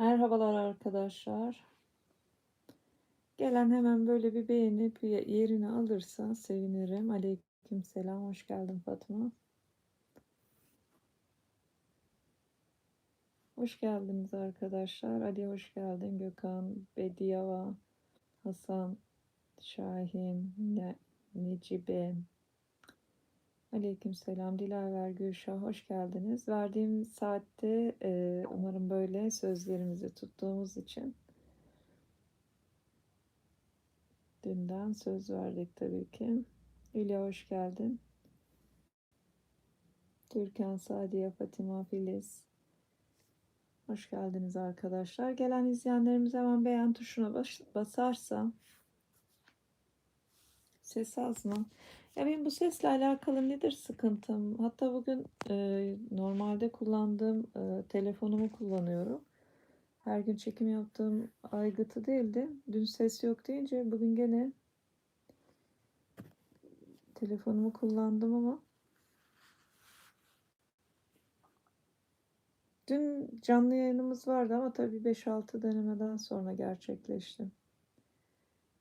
Merhabalar arkadaşlar. Gelen hemen böyle bir beğenip yerini alırsa sevinirim. Aleyküm selam. Hoş geldin Fatma. Hoş geldiniz arkadaşlar. Ali hoş geldin. Gökhan, Bediyava, Hasan, Şahin, ne, Necibe. Aleyküm selam. Dilaver, Gülşah hoş geldiniz. Verdiğim saatte e, umarım böyle sözlerimizi tuttuğumuz için Dünden söz verdik tabii ki. Hülya hoş geldin. Türkan, Sadiye, Fatima, Filiz. Hoş geldiniz arkadaşlar. Gelen izleyenlerimiz hemen beğen tuşuna bas basarsa ses az mı? Ya benim bu sesle alakalı nedir sıkıntım? Hatta bugün e, normalde kullandığım e, telefonumu kullanıyorum. Her gün çekim yaptığım aygıtı değildi. Dün ses yok deyince bugün gene telefonumu kullandım ama dün canlı yayınımız vardı ama tabii 5-6 denemeden sonra gerçekleşti.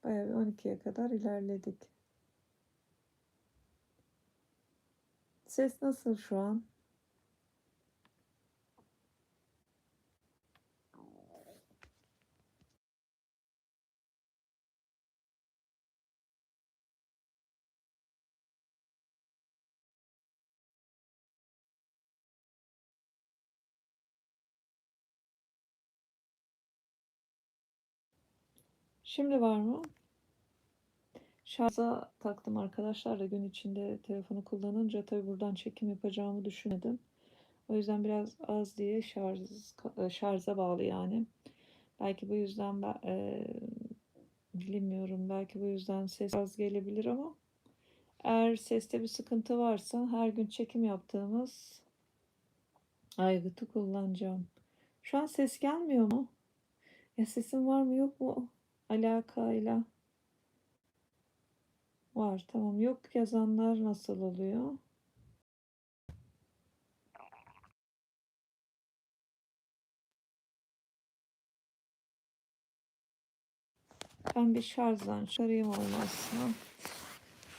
Bayağı bir 12'ye kadar ilerledik. Ses nasıl şu an? Şimdi var mı? Şarja taktım arkadaşlar da gün içinde telefonu kullanınca tabii buradan çekim yapacağımı düşünmedim. O yüzden biraz az diye şarj şarja bağlı yani. Belki bu yüzden ben e, bilmiyorum. Belki bu yüzden ses az gelebilir ama eğer seste bir sıkıntı varsa her gün çekim yaptığımız aygıtı kullanacağım. Şu an ses gelmiyor mu? Ya sesim var mı yok mu? Alakayla. Var tamam. Yok yazanlar nasıl oluyor? Ben bir şarjdan çıkarayım olmazsa.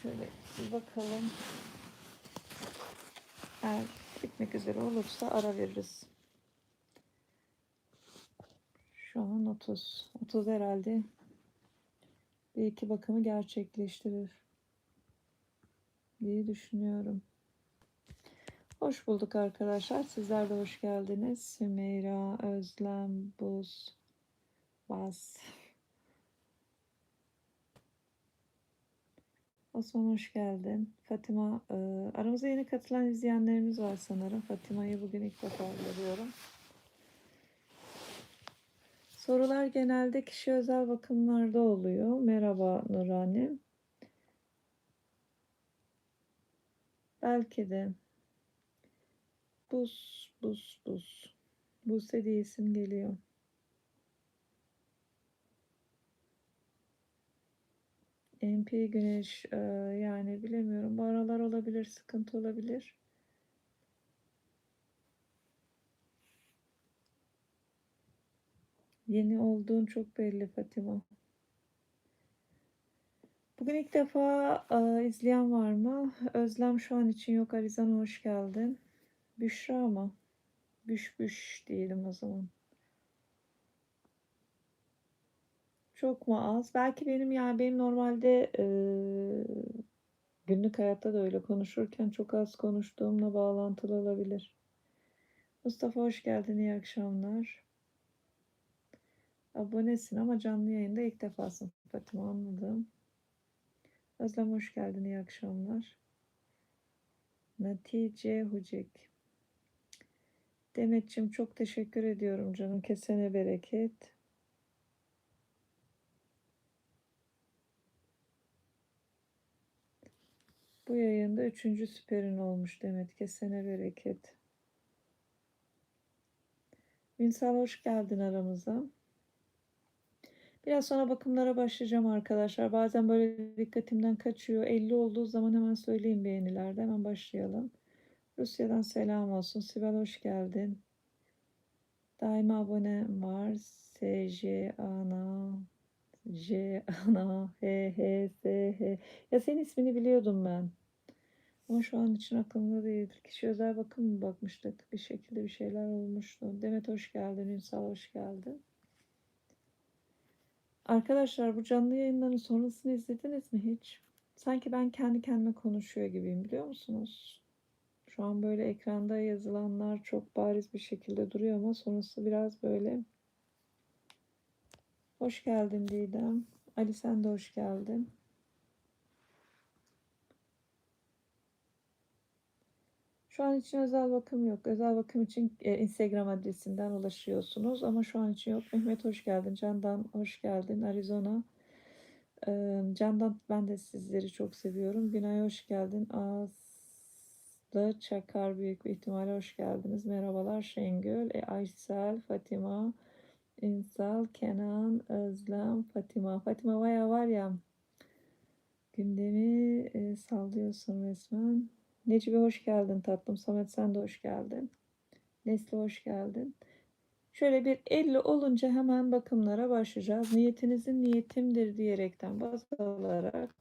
Şöyle bir bakalım. Eğer bitmek üzere olursa ara veririz. Şu an 30. 30 herhalde bir iki bakımı gerçekleştirir diye düşünüyorum. Hoş bulduk arkadaşlar. Sizler de hoş geldiniz. Sümeyra, Özlem, Buz, Bas. Osman hoş geldin. Fatima, e, aramıza yeni katılan izleyenlerimiz var sanırım. Fatima'yı bugün ilk defa görüyorum. Sorular genelde kişi özel bakımlarda oluyor. Merhaba Nurani. Belki de buz, buz, buz. Buse diye geliyor. MP Güneş e, yani bilemiyorum. Bu aralar olabilir, sıkıntı olabilir. Yeni olduğun çok belli Fatima. Bugün ilk defa e, izleyen var mı? Özlem şu an için yok. Arizan hoş geldin. Büşra mı? Büş büş diyelim o zaman. Çok mu az? Belki benim yani benim normalde e, günlük hayatta da öyle konuşurken çok az konuştuğumla bağlantılı olabilir. Mustafa hoş geldin. İyi akşamlar. Abonesin ama canlı yayında ilk defasın Fatima anladım. Özlem hoş geldin. İyi akşamlar. Natice Hucik. Demetçim çok teşekkür ediyorum canım. Kesene bereket. Bu yayında üçüncü süperin olmuş Demet. Kesene bereket. Ünsal hoş geldin aramıza. Biraz sonra bakımlara başlayacağım arkadaşlar. Bazen böyle dikkatimden kaçıyor. 50 olduğu zaman hemen söyleyin beğenilerde. Hemen başlayalım. Rusya'dan selam olsun. Sibel hoş geldin. Daima abone var. SJ Ana J Ana H H S H. Ya senin ismini biliyordum ben. Ama şu an için aklımda değil. Kişi özel bakım mı bakmıştık? Bir şekilde bir şeyler olmuştu. Demet hoş geldin. Ünsal hoş geldin. Arkadaşlar bu canlı yayınların sonrasını izlediniz mi hiç? Sanki ben kendi kendime konuşuyor gibiyim biliyor musunuz? Şu an böyle ekranda yazılanlar çok bariz bir şekilde duruyor ama sonrası biraz böyle. Hoş geldin Didem. Ali sen de hoş geldin. Şu an için özel bakım yok. Özel bakım için e, Instagram adresinden ulaşıyorsunuz ama şu an için yok. Mehmet hoş geldin. Candan hoş geldin. Arizona. Ee, Candan ben de sizleri çok seviyorum. Günay hoş geldin. Aslı Çakar büyük bir ihtimalle hoş geldiniz. Merhabalar Şengül, e, Aysel, Fatima, İnsal, Kenan, Özlem, Fatima. Fatima bayağı var ya gündemi e, sallıyorsun resmen. Necibe hoş geldin tatlım. Samet sen de hoş geldin. Nesli hoş geldin. Şöyle bir 50 olunca hemen bakımlara başlayacağız. Niyetinizin niyetimdir diyerekten baz alarak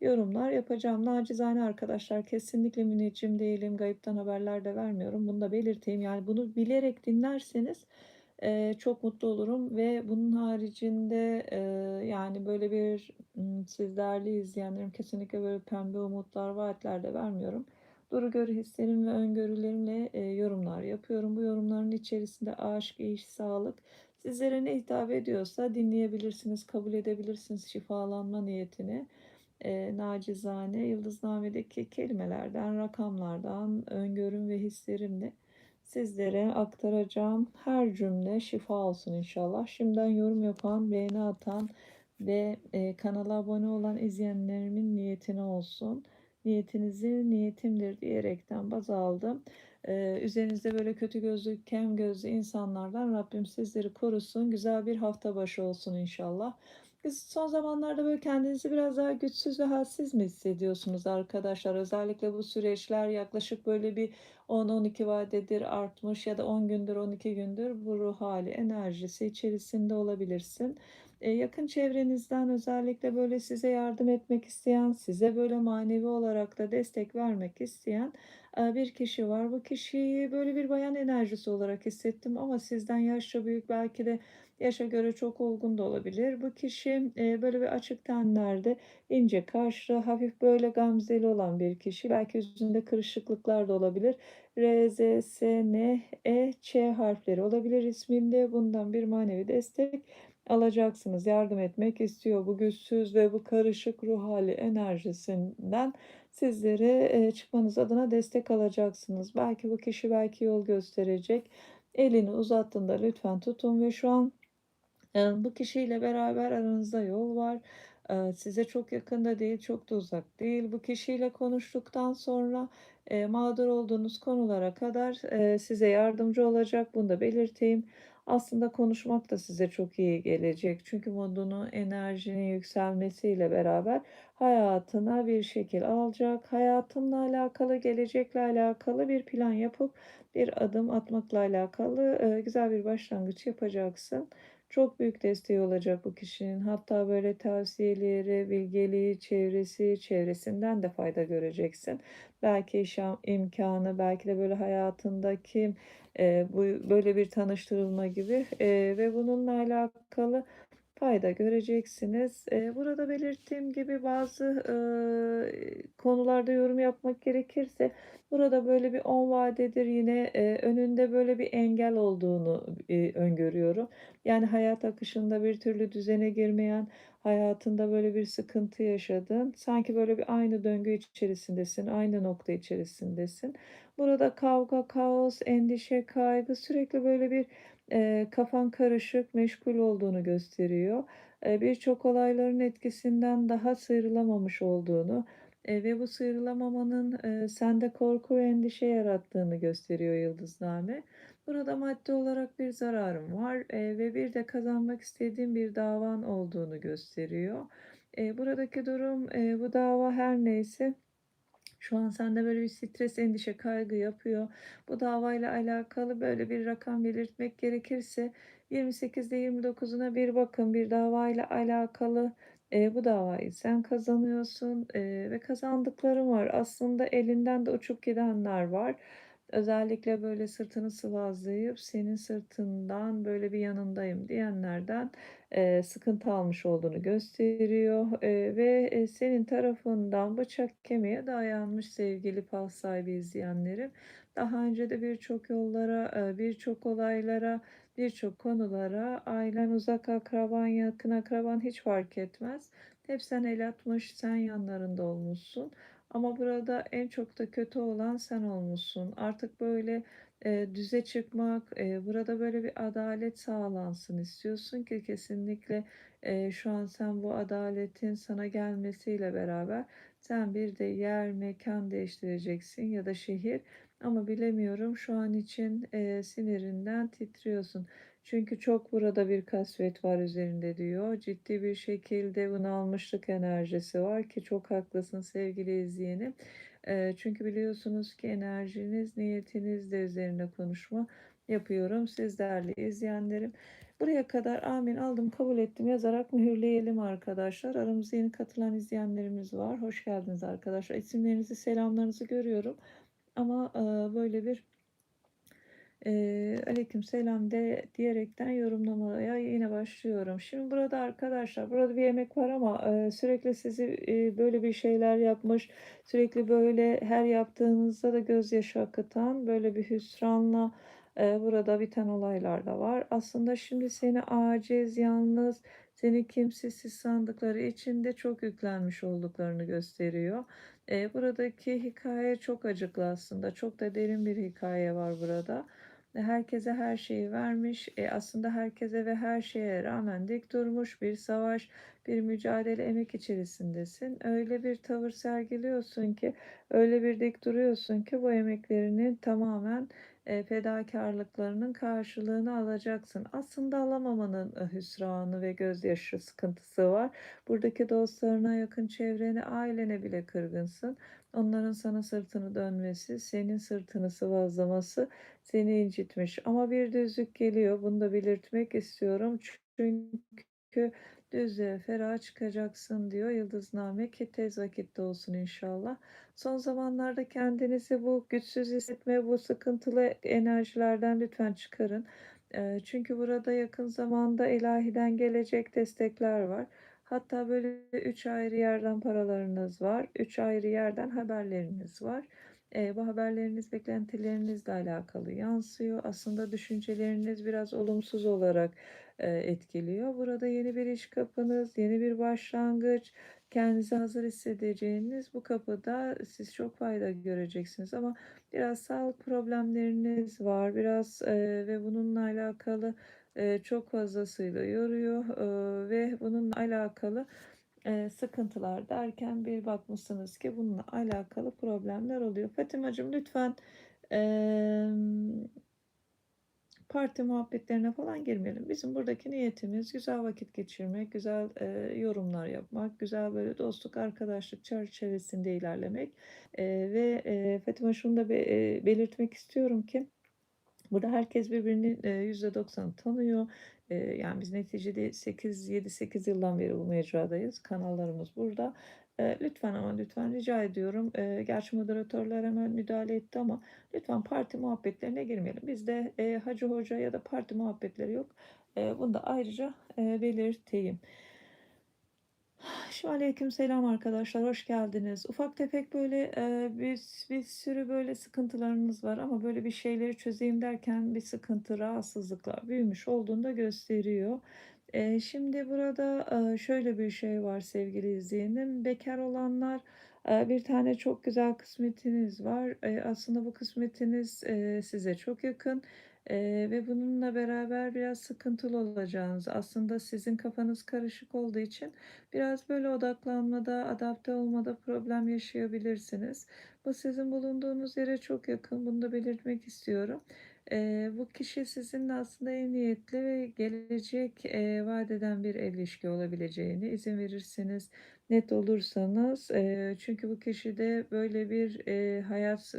yorumlar yapacağım. Nacizane arkadaşlar kesinlikle müneccim değilim. Gayipten haberler de vermiyorum. Bunu da belirteyim. Yani bunu bilerek dinlerseniz e, çok mutlu olurum ve bunun haricinde e, yani böyle bir siz değerli izleyenlerim kesinlikle böyle pembe umutlar vaatler de vermiyorum. Duru görü hislerim ve öngörülerimle e, yorumlar yapıyorum. Bu yorumların içerisinde aşk, iş, sağlık sizlere ne hitap ediyorsa dinleyebilirsiniz, kabul edebilirsiniz şifalanma niyetini. E, nacizane yıldıznamedeki kelimelerden, rakamlardan, öngörüm ve hislerimle sizlere aktaracağım her cümle şifa olsun inşallah. Şimdiden yorum yapan, beğeni atan ve e, kanala abone olan izleyenlerimin niyetine olsun niyetinizi niyetimdir diyerekten baz aldım. Ee, üzerinizde böyle kötü gözlü, kem gözlü insanlardan Rabbim sizleri korusun. Güzel bir hafta başı olsun inşallah. Son zamanlarda böyle kendinizi biraz daha güçsüz ve halsiz mi hissediyorsunuz arkadaşlar? Özellikle bu süreçler yaklaşık böyle bir 10-12 vadedir artmış ya da 10 gündür 12 gündür bu ruh hali enerjisi içerisinde olabilirsin. E, yakın çevrenizden özellikle böyle size yardım etmek isteyen, size böyle manevi olarak da destek vermek isteyen e, bir kişi var. Bu kişiyi böyle bir bayan enerjisi olarak hissettim ama sizden yaşça büyük belki de yaşa göre çok olgun da olabilir. Bu kişi e, böyle bir açık tenlerde ince kaşlı, hafif böyle gamzeli olan bir kişi. Belki yüzünde kırışıklıklar da olabilir. R, Z, S, N, E, Ç harfleri olabilir isminde. Bundan bir manevi destek alacaksınız. Yardım etmek istiyor. Bu güçsüz ve bu karışık ruh hali enerjisinden sizlere çıkmanız adına destek alacaksınız. Belki bu kişi belki yol gösterecek. Elini uzattığında lütfen tutun ve şu an bu kişiyle beraber aranızda yol var. Size çok yakında değil, çok da uzak değil. Bu kişiyle konuştuktan sonra mağdur olduğunuz konulara kadar size yardımcı olacak. Bunu da belirteyim. Aslında konuşmak da size çok iyi gelecek. Çünkü modunu, enerjinin yükselmesiyle beraber hayatına bir şekil alacak. Hayatınla alakalı, gelecekle alakalı bir plan yapıp bir adım atmakla alakalı güzel bir başlangıç yapacaksın. Çok büyük desteği olacak bu kişinin. Hatta böyle tavsiyeleri, bilgeliği, çevresi, çevresinden de fayda göreceksin. Belki iş imkanı, belki de böyle hayatındaki e, bu böyle bir tanıştırılma gibi e, ve bununla alakalı fayda göreceksiniz. Burada belirttiğim gibi bazı konularda yorum yapmak gerekirse burada böyle bir on vadedir yine önünde böyle bir engel olduğunu öngörüyorum. Yani hayat akışında bir türlü düzene girmeyen, hayatında böyle bir sıkıntı yaşadın. Sanki böyle bir aynı döngü içerisindesin, aynı nokta içerisindesin. Burada kavga, kaos, endişe, kaygı sürekli böyle bir e, kafan karışık, meşgul olduğunu gösteriyor. E, Birçok olayların etkisinden daha sıyrılamamış olduğunu e, ve bu sıyrılamamanın e, sende korku ve endişe yarattığını gösteriyor yıldızname. Burada maddi olarak bir zararım var e, ve bir de kazanmak istediğim bir davan olduğunu gösteriyor. E, buradaki durum e, bu dava her neyse Şu an sende böyle bir stres, endişe, kaygı yapıyor. Bu davayla alakalı böyle bir rakam belirtmek gerekirse 28'de 29'una bir bakın. Bir davayla alakalı, eee, bu davayı sen kazanıyorsun, eee, ve kazandıkların var. Aslında elinden de uçup gidenler var. Özellikle böyle sırtını sıvazlayıp senin sırtından böyle bir yanındayım diyenlerden, eee, sıkıntı almış olduğunu gösteriyor, eee, ve, eee, senin tarafından bıçak kemiğe dayanmış sevgili fal sahibi izleyenlerim. Daha önce de birçok yollara, eee, birçok olaylara, birçok konulara ailen, uzak akraban, yakın akraban hiç fark etmez. Hep sen el atmış, sen yanlarında olmuşsun. Ama burada en çok da kötü olan sen olmuşsun. Artık böyle, eee, düze çıkmak, eee, burada böyle bir adalet sağlansın istiyorsun ki kesinlikle, eee, şu an sen bu adaletin sana gelmesiyle beraber sen bir de yer, mekân değiştireceksin ya da şehir ama bilemiyorum şu an için, eee, sinirinden titriyorsun. Çünkü çok burada bir kasvet var üzerinde diyor. Ciddi bir şekilde bunalmışlık enerjisi var ki çok haklısın sevgili izleyenim. Eee, çünkü biliyorsunuz ki enerjiniz, niyetiniz de üzerine konuşma yapıyorum. Siz değerli izleyenlerim. Buraya kadar amin aldım kabul ettim yazarak mühürleyelim arkadaşlar. Aramıza yeni katılan izleyenlerimiz var. Hoş geldiniz arkadaşlar. İsimlerinizi, selamlarınızı görüyorum. Ama eee, böyle bir Eee, aleykümselam de diyerekten yorumlamaya yine başlıyorum. Şimdi burada arkadaşlar, burada bir yemek var ama eee, sürekli sizi eee, böyle bir şeyler yapmış, sürekli böyle her yaptığınızda da gözyaşı akıtan, böyle bir hüsranla eee, burada biten olaylar da var. Aslında şimdi seni aciz, yalnız, seni kimsesiz sandıkları içinde çok yüklenmiş olduklarını gösteriyor. Eee, buradaki hikaye çok acıklı aslında, çok da derin bir hikaye var burada. Herkese her şeyi vermiş. E, aslında herkese ve her şeye rağmen dik durmuş bir savaş, bir mücadele, emek içerisindesin. Öyle bir tavır sergiliyorsun ki, öyle bir dik duruyorsun ki bu emeklerinin tamamen e, fedakarlıklarının karşılığını alacaksın. Aslında alamamanın e, hüsranı ve gözyaşı sıkıntısı var. Buradaki dostlarına, yakın çevrene, ailene bile kırgınsın. Onların sana sırtını dönmesi, senin sırtını sıvazlaması seni incitmiş. Ama bir düzlük geliyor. Bunu da belirtmek istiyorum. Çünkü düzlüğe ferah çıkacaksın diyor Yıldızname ki tez vakitte olsun inşallah. Son zamanlarda kendinizi bu güçsüz hissetme, bu sıkıntılı enerjilerden lütfen çıkarın. Çünkü burada yakın zamanda ilahiden gelecek destekler var. Hatta böyle üç ayrı yerden paralarınız var. Üç ayrı yerden haberleriniz var. Eee, bu haberleriniz beklentilerinizle alakalı yansıyor. Aslında düşünceleriniz biraz olumsuz olarak eee, etkiliyor. Burada yeni bir iş kapınız, yeni bir başlangıç, kendinizi hazır hissedeceğiniz bu kapıda siz çok fayda göreceksiniz. Ama biraz sağlık problemleriniz var, biraz eee, ve bununla alakalı eee, çok fazlasıyla yoruyor eee, ve bununla alakalı Eee, sıkıntılar derken bir bakmışsınız ki bununla alakalı problemler oluyor. Fatimacığım lütfen emm, parti muhabbetlerine falan girmeyelim. Bizim buradaki niyetimiz güzel vakit geçirmek, güzel eee, yorumlar yapmak, güzel böyle dostluk, arkadaşlık çerçevesinde ilerlemek. Eee, ve eee, Fatime şunu da be- eee, belirtmek istiyorum ki Burada herkes birbirini eee, %90 tanıyor. Yani biz neticede 8, 7-8 yıldan beri bu mecradayız. Kanallarımız burada. Lütfen ama lütfen rica ediyorum. Gerçi moderatörler hemen müdahale etti ama lütfen parti muhabbetlerine girmeyelim. Bizde hacı hoca ya da parti muhabbetleri yok. Bunu da ayrıca eee, belirteyim. Şimdi aleykümselam arkadaşlar, hoş geldiniz. Ufak tefek böyle e, bir, bir sürü böyle sıkıntılarınız var ama böyle bir şeyleri çözeyim derken bir sıkıntı, rahatsızlıklar büyümüş olduğunu da gösteriyor. E, şimdi burada e, şöyle bir şey var sevgili izleyenim. Bekar olanlar e, bir tane çok güzel kısmetiniz var. E, aslında bu kısmetiniz e, size çok yakın. Eee, ve bununla beraber biraz sıkıntılı olacağınız, aslında sizin kafanız karışık olduğu için biraz böyle odaklanmada, adapte olmada problem yaşayabilirsiniz. Bu sizin bulunduğunuz yere çok yakın, bunu da belirtmek istiyorum. Eee, bu kişi sizinle aslında iyi niyetli ve gelecek, eee, vaat eden bir ilişki olabileceğini izin verirseniz, net olursanız, eee, çünkü bu kişide böyle bir, eee, hayat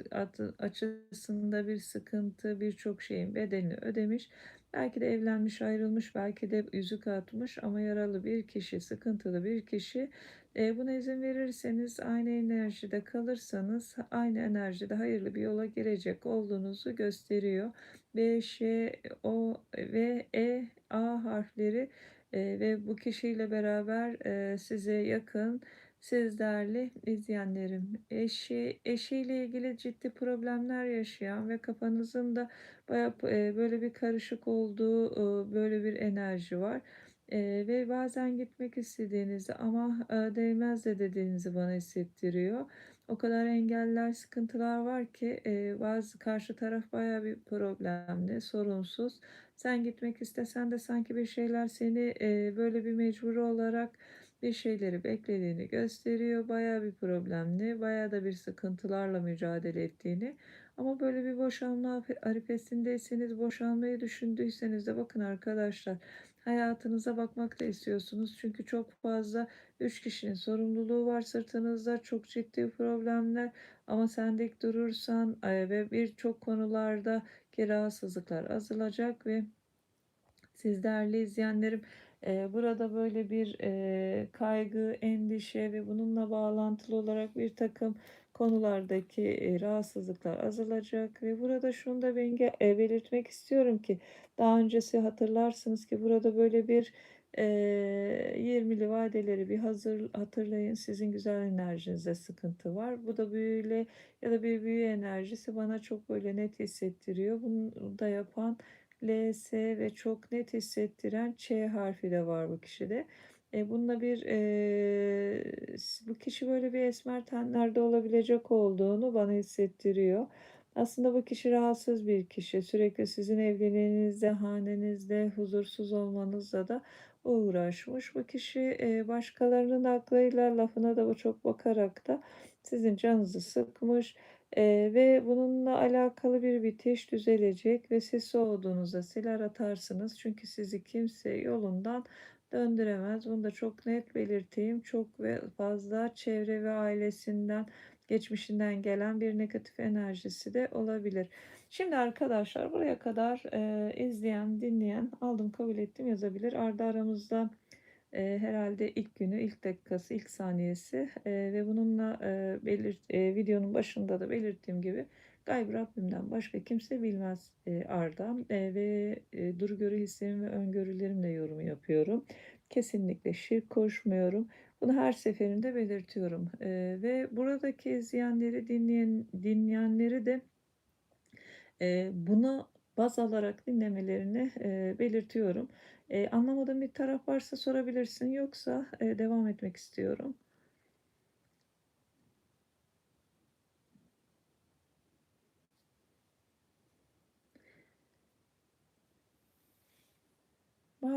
açısında bir sıkıntı, birçok şeyin bedelini ödemiş. Belki de evlenmiş, ayrılmış, belki de yüzük atmış ama yaralı bir kişi, sıkıntılı bir kişi. Eee, buna izin verirseniz, aynı enerjide kalırsanız, aynı enerjide hayırlı bir yola girecek olduğunuzu gösteriyor. B, Ş, O ve E, A harfleri, eee, ve bu kişiyle beraber, eee, size yakın, siz değerli izleyenlerim. Eşi eşiyle ilgili ciddi problemler yaşayan ve kafanızın da bayağı eee, böyle bir karışık olduğu, ııı, böyle bir enerji var. Eee, ve bazen gitmek istediğinizi ama, eee, değmez de dediğinizi bana hissettiriyor. O kadar engeller, sıkıntılar var ki, eee, bazı karşı taraf bayağı bir problemli, sorunsuz. Sen gitmek istesen de sanki bir şeyler seni, eee, böyle bir mecbur olarak bir şeyleri beklediğini gösteriyor. Bayağı bir problemli, bayağı da bir sıkıntılarla mücadele ettiğini ama böyle bir boşanma arifesindeyseniz, boşanmayı düşündüyseniz de bakın arkadaşlar, hayatınıza bakmak da istiyorsunuz. Çünkü çok fazla 3 kişinin sorumluluğu var sırtınızda, çok ciddi problemler ama sen dik durursan, ve birçok konulardaki rahatsızlıklar azalacak ve siz değerli izleyenlerim, eee, burada böyle bir, eee, kaygı, endişe ve bununla bağlantılı olarak birtakım konulardaki, rahatsızlıklar azalacak ve burada şunu da belirtmek istiyorum ki daha öncesi hatırlarsınız ki burada böyle bir, eee, 20'li vadeleri bir hazır hatırlayın. Sizin güzel enerjinizde sıkıntı var. Bu da büyüyle ya da bir büyü enerjisi bana çok böyle net hissettiriyor. Bunu da yapan L, S ve çok net hissettiren Ç harfi de var bu kişide. E, bununla bir, s bu kişi böyle bir esmer tenlerde olabilecek olduğunu bana hissettiriyor. Aslında bu kişi rahatsız bir kişi. Sürekli sizin evliliğinizde, hanenizde huzursuz olmanızla da uğraşmış. Bu kişi, eee, başkalarının aklıyla, lafına da çok bakarak da sizin canınızı sıkmış. Eee, ve bununla alakalı bir bitiş düzelecek ve siz soğuduğunuzda siler atarsınız. Çünkü sizi kimse yolundan döndüremez. Bunu da çok net belirteyim. Çok ve fazla çevre ve ailesinden, geçmişinden gelen bir negatif enerjisi de olabilir. Şimdi arkadaşlar buraya kadar, eee, izleyen, dinleyen, aldım kabul ettim yazabilir. Arda aramızda Eee, herhâlde ilk günü, ilk dakikası, ilk saniyesi, eee, ve bununla, eee, belirt eee, videonun başında da belirttiğim gibi gaybı Rabbimden başka kimse bilmez, eee, Arda. Eee, ve, eee, duru görü hislerim ve öngörülerimle yorum yapıyorum. Kesinlikle şirk koşmuyorum. Bunu her seferinde belirtiyorum. Eee, ve buradaki izleyenleri, dinleyen dinleyenleri de Eee, buna baz alarak dinlemelerini, eee, belirtiyorum. Eee, anlamadığın bir taraf varsa sorabilirsin, yoksa, eee, devam etmek istiyorum.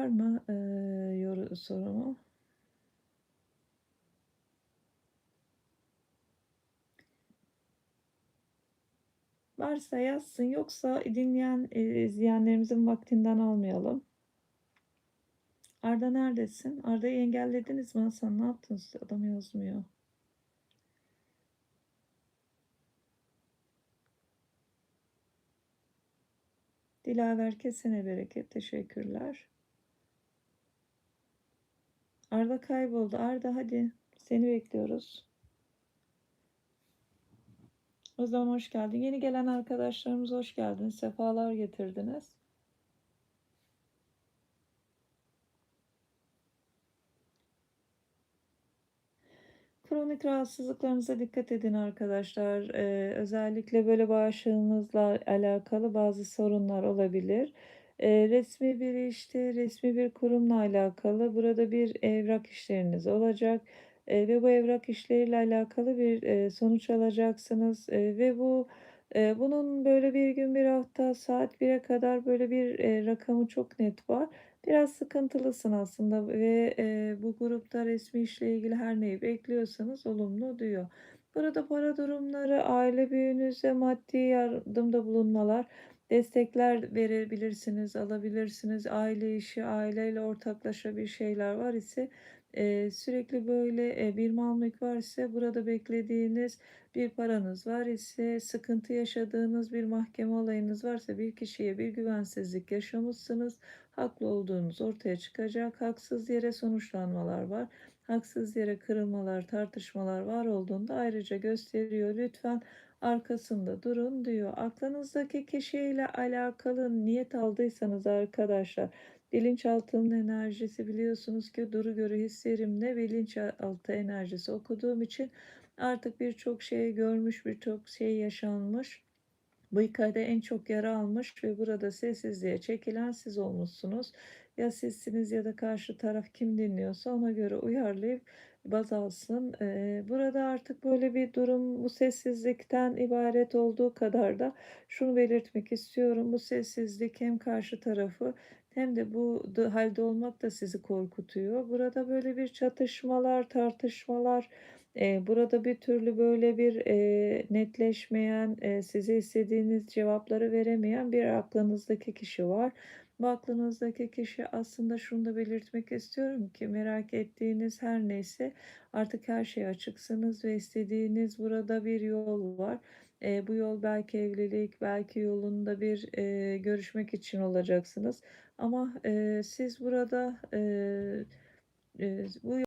Var mı, yoru sorumu? Varsa yazsın, yoksa dinleyen, eee, izleyenlerimizin vaktinden almayalım. Arda neredesin? Arda'yı engellediniz mi Hasan? Ne yaptınız? Adam yazmıyor. Dilaver kesene bereket. Teşekkürler. Arda kayboldu. Arda hadi. Seni bekliyoruz. O zaman hoş geldin. Yeni gelen arkadaşlarımız hoş geldiniz. Sefalar getirdiniz. Kronik rahatsızlıklarınıza dikkat edin arkadaşlar. Eee, özellikle böyle bağışıklığınızla alakalı bazı sorunlar olabilir. Eee, resmi bir işte, resmi bir kurumla alakalı burada bir evrak işleriniz olacak. Eee, ve bu evrak işleriyle alakalı bir, eee, sonuç alacaksınız. Eee, ve bu, eee, bunun böyle bir gün, bir hafta, saat 1'e kadar böyle bir, eee, rakamı çok net var. Biraz sıkıntılısın aslında ve, eee, bu grupta resmi işle ilgili her neyi bekliyorsanız olumlu diyor. Burada para durumları, aile büyüğünüze maddi yardımda bulunmalar, destekler verebilirsiniz, alabilirsiniz. Aile işi, aileyle ortaklaşa bir şeyler var ise eee, sürekli böyle eee, bir mal mülk var ise burada beklediğiniz bir paranız var ise sıkıntı yaşadığınız bir mahkeme olayınız varsa bir kişiye bir güvensizlik yaşamışsınız. Haklı olduğunuz ortaya çıkacak. Haksız yere sonuçlanmalar var. Haksız yere kırılmalar, tartışmalar var olduğunda ayrıca gösteriyor. Lütfen arkasında durun diyor. Aklınızdaki kişiyle alakalı niyet aldıysanız arkadaşlar bilinçaltının enerjisi biliyorsunuz ki duru görü hislerimle bilinçaltı enerjisi okuduğum için artık birçok şey görmüş, birçok şey yaşanmış. Bu hikayede en çok yara almış ve burada sessizliğe çekilen siz olmuşsunuz. Ya sizsiniz ya da karşı taraf kim dinliyorsa ona göre uyarlayıp baz alsın. Ee, burada artık böyle bir durum bu sessizlikten ibaret olduğu kadar da şunu belirtmek istiyorum. Bu sessizlik hem karşı tarafı hem de bu halde olmak da sizi korkutuyor. Burada böyle bir çatışmalar, tartışmalar, e, burada bir türlü böyle bir e, netleşmeyen, e, size istediğiniz cevapları veremeyen bir aklınızdaki kişi var. Bu aklınızdaki kişi aslında şunu da belirtmek istiyorum ki merak ettiğiniz her neyse artık her şeye açıksınız ve istediğiniz burada bir yol var. E, bu yol belki evlilik, belki yolunda bir e, görüşmek için olacaksınız. Ama e, siz burada e, e, bu